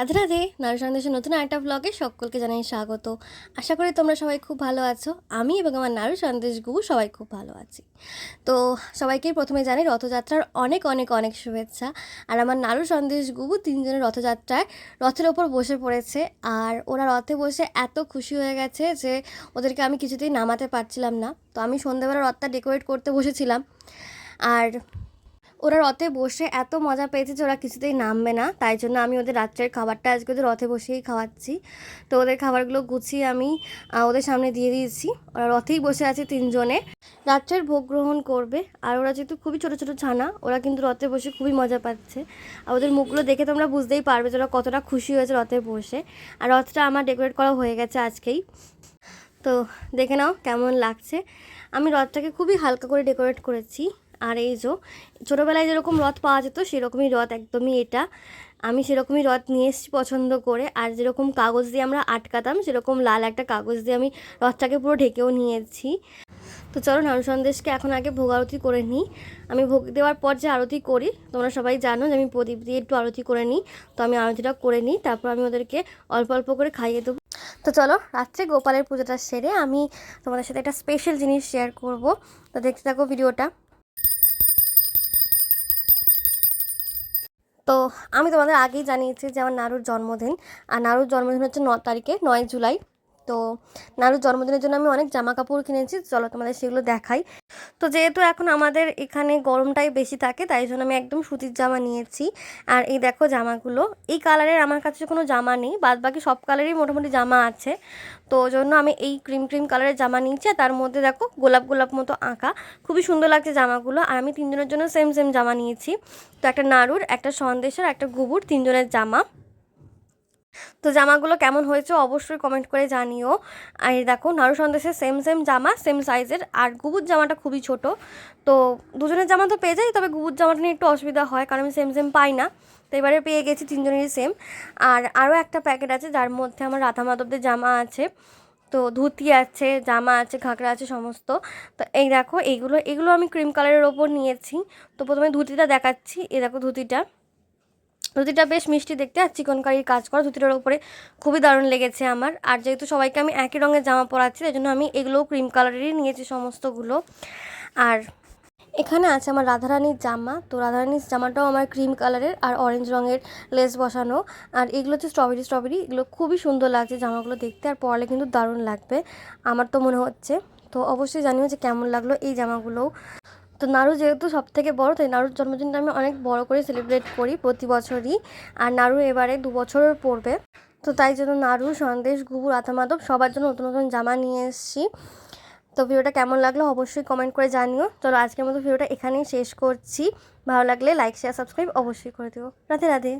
রাধে রাধে নারী সন্দেশের নতুন একটা ব্লগে সকলকে জানাই স্বাগত। আশা করি তোমরা সবাই খুব ভালো আছো। আমি এবং আমার নারী সন্দেশ গু সবাই খুব ভালো আছি। তো সবাইকে প্রথমে জানাই রথযাত্রার অনেক অনেক অনেক শুভেচ্ছা। আর আমার নাড়ু সন্দেশ গুবু তিনজনের রথযাত্রায় রথের ওপর বসে পড়েছে। আর ওরা রথে বসে এত খুশি হয়ে গেছে যে ওদেরকে আমি কিছুতেই নামাতে পারছিলাম না। তো আমি সন্ধ্যেবেলা রথটা ডেকোরেট করতে বসেছিলাম। আর ওরা রথে বসে এত মজা পেয়েছে যে ওরা কিছুতেই নামবে না। তাই জন্য আমি ওদের রাত্রের খাবারটা আজকে ওদের রথে বসেই খাওয়াচ্ছি। তো ওদের খাবারগুলো গুছিয়ে আমি ওদের সামনে দিয়ে দিয়েছি। ওরা রথেই বসে আছে তিনজনে। রাত্রের ভোগ গ্রহণ করবে। আর ওরা যেহেতু খুবই ছোটো ছোটো ছানা, ওরা কিন্তু রথে বসে খুবই মজা পাচ্ছে। আর ওদের মুখগুলো দেখে তোমরা বুঝতেই পারবে যে ওরা কতটা খুশি হয়েছে রথে বসে। আর রথটা আমার ডেকোরেট করা হয়ে গেছে আজকেই। তো দেখে নাও কেমন লাগছে। আমি রথটাকে খুবই হালকা করে ডেকোরেট করেছি। আর এই যে ছোটোবেলায় যেরকম রথ পাওয়া যেত, সেরকমই রথ, একদমই এটা। আমি সেরকমই রথ নিয়ে এসেছি পছন্দ করে। আর যেরকম কাগজ দিয়ে আমরা আটকাতাম, সেরকম লাল একটা কাগজ দিয়ে আমি রথটাকে পুরো ঢেকেও নিয়েছি। তো চলো নাড়ু সন্দেশকে এখন আগে ভোগ আরতি করে নিই। আমি ভোগ দেওয়ার পর যে আরতি করি, তোমরা সবাই জানো যে আমি প্রদীপ দিয়ে একটু আরতি করে নিই। তো আমি আরতিটা করে নিই, তারপর আমি ওদেরকে অল্প অল্প করে খাইয়ে দেবো। তো চলো রাত্রে গোপালের পুজোটা সেরে আমি তোমাদের সাথে একটা স্পেশাল জিনিস শেয়ার করব। তো দেখতে থাকো ভিডিওটা। তো আমি তোমাদের আগেই জানিয়েছি যে আমার নারুর জন্মদিন। আর নারুর জন্মদিন হচ্ছে ন তারিখে, নয় জুলাই। তো নাড়ুর জন্মদিনের জন্য আমি অনেক জামা কাপড় কিনেছি, চলো তোমাদের সেগুলো দেখাই। তো যেহেতু এখন আমাদের এখানে গরমটাই বেশি থাকে, তাই জন্য আমি একদম সুতির জামা নিয়েছি। আর এই দেখো জামাগুলো, এই কালারের আমার কাছে কোনো জামা নেই, বাদ বাকি সব কালারেরই মোটামুটি জামা আছে। তো জন্য আমি এই ক্রিম ক্রিম কালারের জামা নিয়েছি, আর তার মধ্যে দেখো গোলাপ গোলাপ মতো আঁকা। খুবই সুন্দর লাগছে জামাগুলো, আর আমি তিনজনের জন্য সেম সেম জামা নিয়েছি। তো একটা নাড়ুর একটা সন্দেশের একটা গুবুর, তিনজনের জামা। তো জামাগুলো কেমন হয়েছে অবশ্যই কমেন্ট করে জানিও। আর দেখো নাড়ু সন্দেশের সেম সেম জামা সেম সাইজের আর গুবুর জামাটা খুবই ছোট। তো দুজনের জামা তো পেয়ে যাই, তবে গুবুর জামাটা নিয়ে একটু অসুবিধা হয়, কারণ আমি সেম সেম পাই না। তো এবারে পেয়ে গেছি তিনজনেরই সেম আর আরও একটা প্যাকেট আছে, যার মধ্যে আমার রাধা মাধবদের জামা আছে। তো ধুতি আছে, জামা আছে, ঘাগরা আছে, সমস্ত। তো এই দেখো, এইগুলো, এগুলো আমি ক্রিম কালারের ওপর নিয়েছি। তো প্রথমে ধুতিটা দেখাচ্ছি, এই দেখো ধুতিটা। ধুতিটা বেশ মিষ্টি দেখতে আর চিকনকারির কাজ করা ধুতিটার উপরে খুবই দারুণ লেগেছে আমার। আর যেহেতু সবাইকে আমি একই রঙের জামা পরাচ্ছি, তাই জন্য আমি এগুলোও ক্রিম কালারেরই নিয়েছি সমস্তগুলো। আর এখানে আছে আমার রাধারানীর জামা। তো রাধারানীর জামাটাও আমার ক্রিম কালারের আর অরেঞ্জ রঙের লেস বসানো। আর এগুলো হচ্ছে স্ট্রবেরি স্ট্রবেরি এগুলো খুবই সুন্দর লাগছে জামাগুলো দেখতে আর পরলে কিন্তু দারুণ লাগবে, আমার তো মনে হচ্ছে। তো অবশ্যই জানিও যে কেমন লাগল এই জামাগুলোও। তো নাড়ু যেহেতু সব থেকে বড়, তাই নাড়ুর জন্মদিনটা আমি অনেক বড় করে সেলিব্রেট করি প্রতি বছরই। আর নাড়ু এবারে দু বছরের পড়বে। তো তাই জন্য নাড়ু সন্দেশ গুবুর আতামাদব সবার জন্য নতুন নতুন জামা নিয়ে এসেছি। তো ভিডিওটা কেমন লাগল অবশ্যই কমেন্ট করে জানিও। চলো আজকের মতো ভিডিওটা এখানেই শেষ করছি। ভালো লাগলে লাইক শেয়ার সাবস্ক্রাইব অবশ্যই করে দিও। রাধে রাধে।